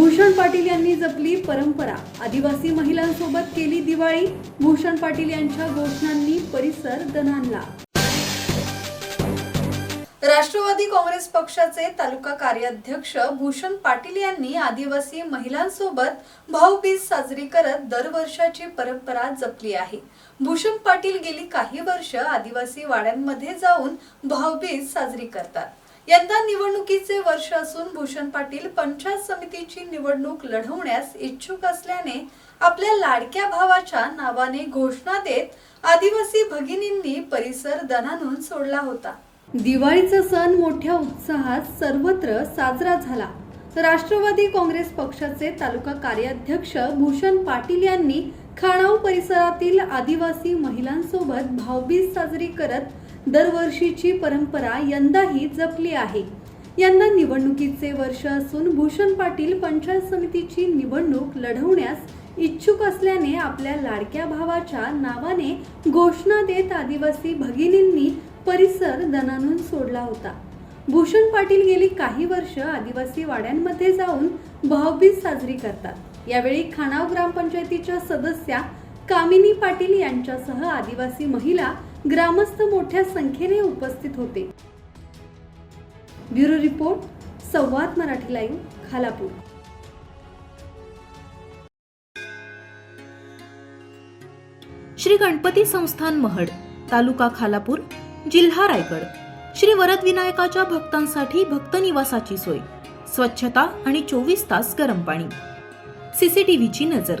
भूषण पाटील यांनी जपली परंपरा. आदिवासी महिलांसोबत केली दिवाळी. भूषण पाटील यांच्या घोषणांनी परिसर दणाणला राष्ट्रवादी काँग्रेस पक्षाचे तालुका कार्याध्यक्ष भूषण पाटील यांनी आदिवासी महिलांसोबत भाऊबीज साजरी करत दरवर्षाची परंपरा जपली आहे. भूषण पाटील गेली काही वर्ष आदिवासी वाड्यांमध्ये जाऊन भाऊबीज साजरी करतात. यंदा निवडणुकीचे वर्ष असून भूषण पाटील पंचायत समितीची निवडणूक लढवण्यास इच्छुक असल्याने आपल्या लाडक्या भावाच्या नावाने घोषणा देत आदिवासी भगिनींनी परिसर दणानून सोडला होता. दिवाळीचा सण मोठ्या उत्साहात सर्वत्र साजरा झाला. राष्ट्रवादी काँग्रेस पक्षाचे तालुका कार्याध्यक्ष भूषण पाटील यांनी खाणाव परिसरातील आदिवासी महिलांसोबत भाऊबीज साजरी करत दरवर्षीची परंपरा यंदाही जपली आहे. यंदा निवडणुकीचे वर्ष असून भूषण पाटील पंचायत समितीची निवडणूक लढवण्यास इच्छुक असल्याने आपल्या लाडक्या भावाच्या नावाने घोषणा देत आदिवासी भगिनींनी परिसर दणानून सोडला होता. भूषण पाटील गेली काही वर्ष आदिवासी वाड्यांमध्ये जाऊन भावबीज साजरी करतात. यावेळी खाणाव ग्रामपंचायतीच्या सदस्या कामिनी पाटील यांच्यासह आदिवासी महिला ग्रामस्थ मोठ्या संख्येने उपस्थित होते. Bureau report Samvad Marathi live Khalapur. Shri Ganpati संस्थान महड तालुका खालापूर जिल्हा रायगड. श्री वरद विनायकाच्या भक्तांसाठी भक्त निवासाची सोय स्वच्छता आणि चोवीस तास गरम पाणी. सीसीटीव्हीची नजर.